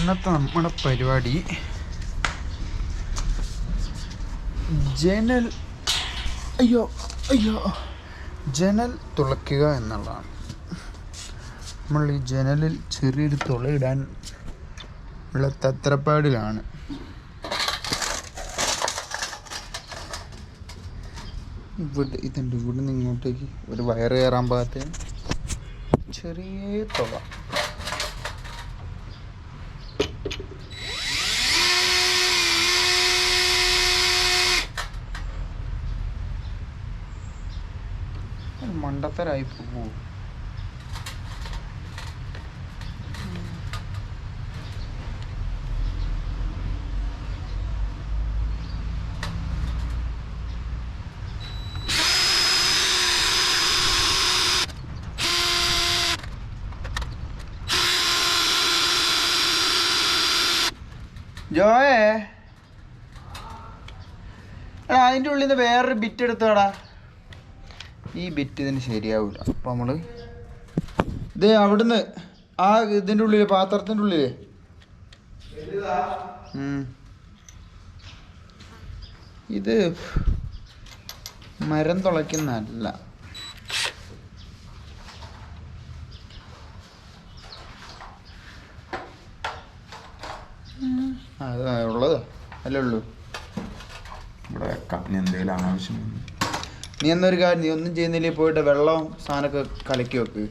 ഇന്നത്തെ നമ്മുടെ പരിപാടി ജനൽ അയ്യോ അയ്യോ. ജനൽ തുളയ്ക്കുക എന്നുള്ളതാണ്. നമ്മൾ ഈ ജനലിൽ ചെറിയൊരു തുളയിടാൻ ഉള്ള തത്രപ്പാടിലാണ്. ഇവിടെ ഇതുണ്ട്. ഇവിടെ നിന്ന് ഇങ്ങോട്ടേക്ക് ഒരു വയറ് കയറാൻ പാകത്തിന് ചെറിയ തുള. മണ്ടത്തരായി പോവോ ജോയേ. എടാ അതിന്റെ ഉള്ളിൽ നിന്ന് വേറൊരു ബിറ്റ് എടുത്തോടാ. ഈ ബിറ്റ് ഇതിന് ശരിയാവില്ല അപ്പം നമ്മൾ ഇത് അവിടുന്ന് ആ ഇതിന്റെ ഉള്ളിൽ പാത്രത്തിന്റെ ഉള്ളിൽ ഇത് മരം തുളയ്ക്കുന്നതല്ല. അത് ഉള്ളത്? അല്ലേ ഉള്ളൂ. ഇവിടെ വെക്കാം. ഇനി എന്തെങ്കിലും അനാവശ്യം നീ എന്നൊരു കാര്യം നീ ഒന്നും ചെയ്യുന്നില്ലേ? പോയിട്ട് വെള്ളവും സാധനമൊക്കെ കലക്കി വെക്ക്.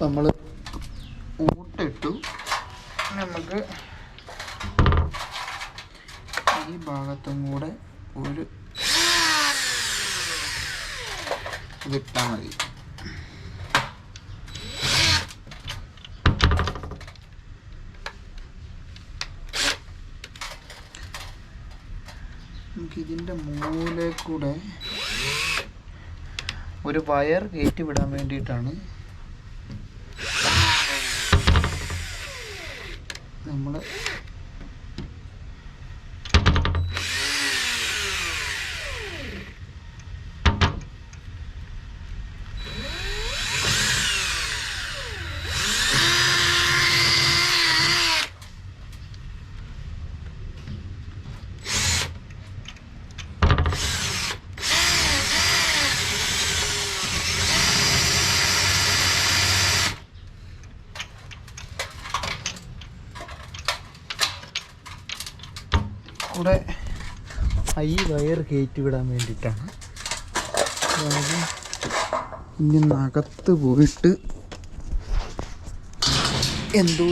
നമ്മൾ ഊട്ടിട്ടു. നമുക്ക് ഈ ഭാഗത്തും കൂടെ ഒരു ഇതിട്ടാൽ മതി. ഇതിന്റെ മൂലെ കൂടെ ഒരു വയർ കയറ്റി വിടാൻ വേണ്ടിയിട്ടാണ് നമ്മൾ കൂടെ ഈ വയർ കയറ്റി വിടാൻ വേണ്ടിയിട്ടാണ്. അതായത് ഇനി നകത്ത് പോയിട്ട് എന്തോ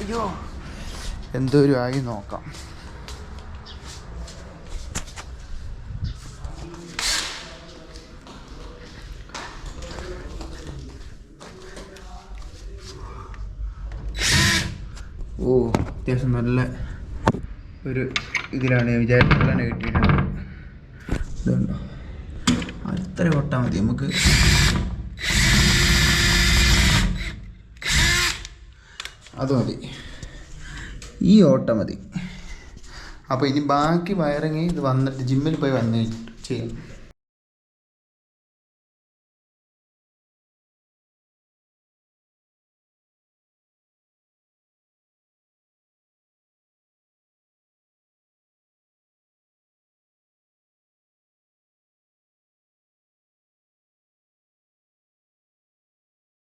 അയ്യോ എന്തോ ഒരു ആയി നോക്കാം. ഓ അത്യാവശ്യം നല്ല ഒരു ഇതിലാണ് ഞാൻ വിചാരിച്ചതാണ് കിട്ടിയിട്ടുണ്ട് ഇതുണ്ടോ അത്ര കൊട്ടാൽ മതി. നമുക്ക് അത് മതി. ഈ ഓട്ട മതി. അപ്പോൾ ഇനി ബാക്കി വയറിങ് ഇത് വന്നിട്ട് ജിമ്മിൽ പോയി വന്ന് ചെയ്യാം.